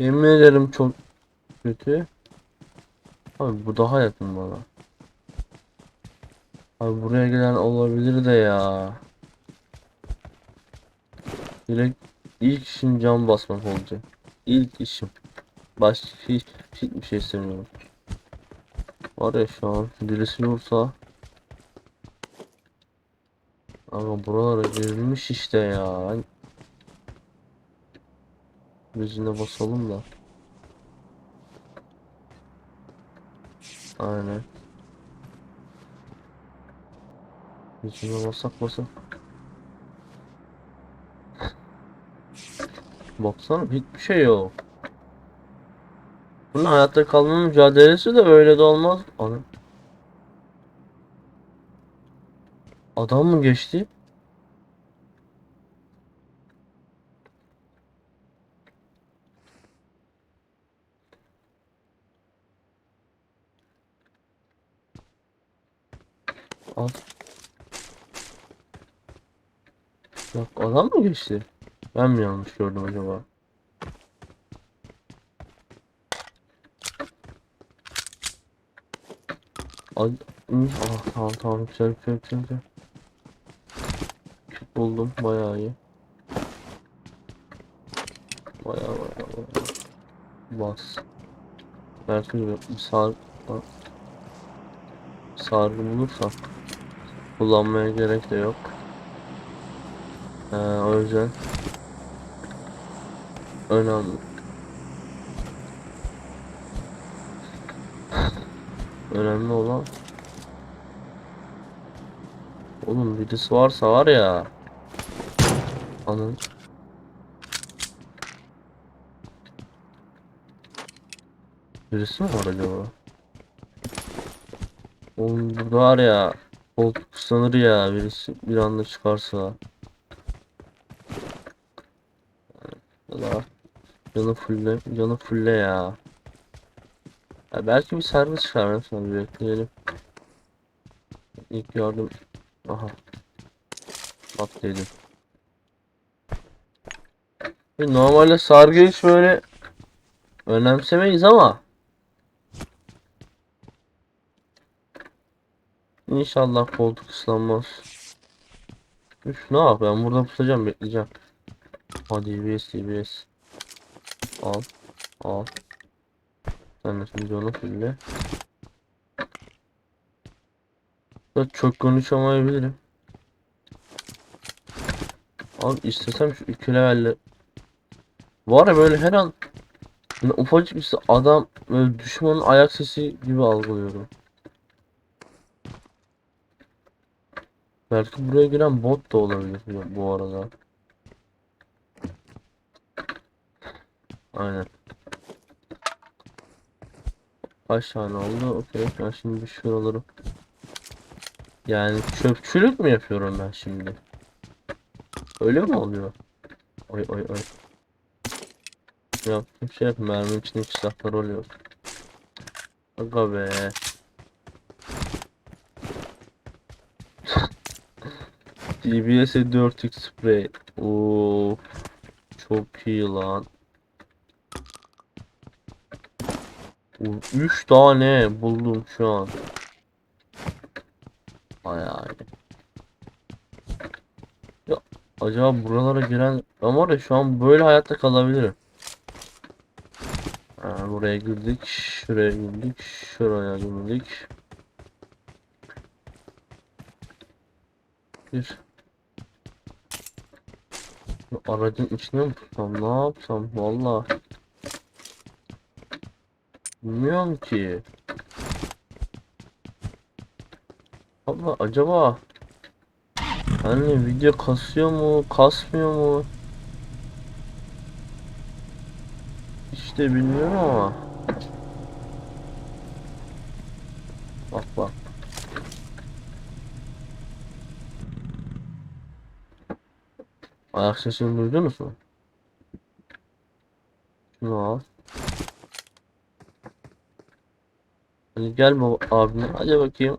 Yemin ederim çok kötü. Abi bu daha yakın bana. Abi buraya gelen olabilir de ya. Direkt ilk işim cam basmak olacak. İlk işim. Başka hiç, hiçbir şey istemiyorum. Var ya şu an birisi vursa. Ama buralara girilmiş işte ya. Yüzüne basalım da. Aynen. Yüzüne basak basak. Baksana hiçbir şey yok. Bunun hayatta kalma mücadelesi de öyle de olmaz. Ana. Adam mı geçti? Al. Bak adam mı geçti? Ben mi yanlış gördüm acaba? Ay, ıı, ah, tamam tamam güzel güzel güzel güzel. Buldum bayağı iyi. Bayağı bayağı bayağı. Bas. Belki bir sar sargı bulursam kullanmaya gerek de yok. Ee, o yüzden önemli. Önemli olan Oğlum birisi varsa var ya Anın Birisi mi var acaba? Oğlum burada var ya Koltuk sanır ya birisi bir anda çıkarsa Ya da Canı fulle Canı fulle ya ya belki bir servis mesela bir bekleyelim. İlk yardım. Aha. E, Normalde sargı hiç böyle önemsemeyiz ama İnşallah koltuk ıslanmaz. Üf ne yap ben burada pusacağım bekleyeceğim. Hadi DBS DBS. Al. Al. Sen de şimdi onu fulle. Da çok konuşamayabilirim. Abi istesem şu iki levelle Var ya böyle her an yani ufacık bir adam böyle düşmanın ayak sesi gibi algılıyorum. Belki buraya giren bot da olabilir bu- arada. Aynen. Kaç tane oldu? Okey. Ben şimdi şuraları yani çöpçülük mü yapıyorum ben şimdi? Öyle mi oluyor? Oy oy oy. Yaptığım şey yap. Merminin içindeki silahlar oluyor. Aga be. DBS'e 4x spray. Oo. Çok iyi lan. 3 tane buldum şu an. Bayağı. Ya acaba buralara giren ben var ya şu an böyle hayatta kalabilirim. Ha, buraya girdik, şuraya girdik, şuraya girdik. Bir. Aracın içine mi tutsam, ne yapsam valla. Bilmiyorum ki. Abla acaba hani video kasıyor mu, kasmıyor mu? İşte bilmiyorum ama. Bak bak. Ayak sesini duydunuz mu? Şunu al. Hadi gel baba abime. Hadi bakayım.